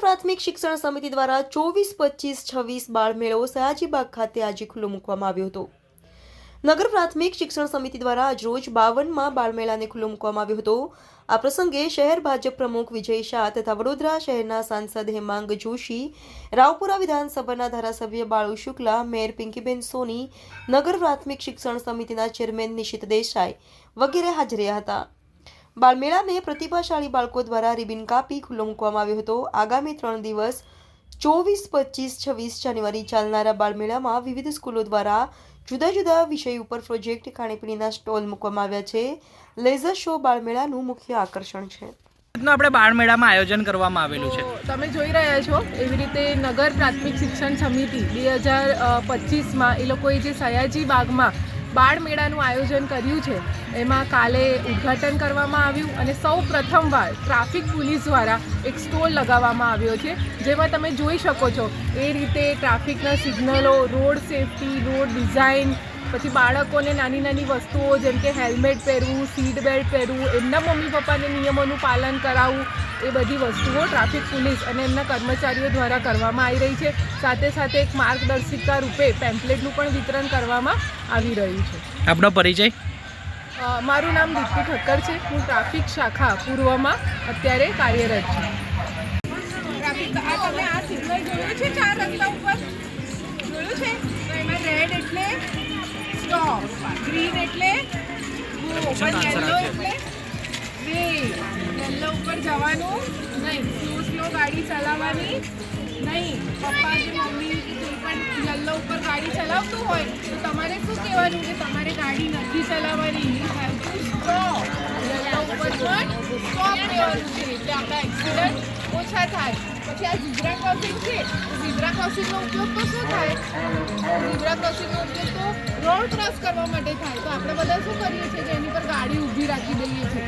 પ્રાથમિક શિક્ષણ સમિતિ દ્વારા ચોવીસ પચીસ છવ્વીસ બાળ મેળો સયાજીબાગ ખાતે આજે ખુલ્લો મૂકવામાં આવ્યો હતો. નગર પ્રાથમિક શિક્ષણ સમિતિ દ્વારા આજરોજ બાવનમાં બાળમેળાને ખુલ્લો મૂકવામાં આવ્યો હતો. આ પ્રસંગે શહેર ભાજપ પ્રમુખ વિજય શાહ તથા વડોદરા શહેરના સાંસદ હેમાંગ જોશી, રાવપુરા વિધાનસભાના ધારાસભ્ય બાળુ શુક્લા, મેયર પિંકીબેન સોની, નગર પ્રાથમિક શિક્ષણ સમિતિના ચેરમેન નિશિત દેસાઈ વગેરે હાજર રહ્યા હતા. બાળમેળાને પ્રતિભાશાળી બાળકો દ્વારા રિબિન કાપી ખુલ્લો મૂકવામાં આવ્યો હતો. આગામી ત્રણ દિવસ ચોવીસ પચીસ છવ્વીસ જાન્યુઆરી ચાલનારા બાળમેળામાં વિવિધ સ્કૂલો દ્વારા જુદા જુદા વિષય ઉપર પ્રોજેક્ટ ખાણીપીણીના સ્ટોલ મૂકવામાં આવ્યા છે. લેઝર શો બાળમેળાનું મુખ્ય આકર્ષણ છે. આપણે બાળમેળામાં આયોજન કરવામાં આવેલું છે. તમે જોઈ રહ્યા છો એવી રીતે નગર પ્રાથમિક શિક્ષણ સમિતિ બે હજાર પચીસમાં એ લોકોએ જે સયાજી બાગમાં બાળ મેળાનું આયોજન કર્યું છે. એમાં કાલે ઉદ્ઘાટન કરવામાં આવ્યું અને સૌ પ્રથમવાર ટ્રાફિક પોલીસ દ્વારા એક સ્ટોલ લગાવવામાં આવ્યો છે. જેમાં તમે જોઈ શકો છો, એ રીતે ટ્રાફિકના સિગ્નલો, રોડ સેફટી, રોડ ડિઝાઇન પછી બાળકોને નાની નાની વસ્તુઓ જેમ કે હેલ્મેટ પહેરવું સીટ બેલ્ટ પહેરવું એમના મમ્મી પપ્પાને નિયમોનું પાલન કરાવવું એ બધી વસ્તુઓ ટ્રાફિક પોલીસ અને એમના કર્મચારીઓ દ્વારા કરવામાં આવી રહી છે. સાથે સાથે એક માર્ગદર્શિકા રૂપે પેમ્પલેટનું પણ વિતરણ કરવામાં આવી રહ્યું છે. આપનો પરિચય? મારું નામ દીપ્તિ ઠક્કર છે. હું ટ્રાફિક શાખા પૂર્વમાં અત્યારે કાર્યરત છું. ટ્રાફિક આ તમે આ સિગ્નલ જોયું છે? ચાર રસ્તા ઉપર? જોયું છે? તો એમાં રેડ એટલે સ્ટોપ ગ્રીન એટલે યલો એટલે વે યલો ઉપર જવાનું નહીં. સ્લો સ્લો ગાડી ચલાવવાની નહીં. પપ્પા કે મમ્મી કોઈ પણ યલો ઉપર ગાડી ચલાવતું હોય તો તમારે શું કહેવાનું કે તમારે ગાડી નથી ચલાવવાની? સ્ટોપ યલો ઉપર પણ સ્ટોપ કહેવાનું છે. એટલે આપણા એક્સિડન્ટ ઓછા થાય. પછી આ ઝીબ્રા ક્રોસિંગ છે. ઝીબ્રા ક્રોસિંગનો ઉપયોગ તો શું થાય? ઝીબ્રા ક્રોસિંગનો ઉપયોગ તો રોડ ક્રોસ કરવા માટે થાય. તો આપણે બધા શું કરીએ છીએ? કે એની પર ગાડી ઊભી રાખી દઈએ છીએ.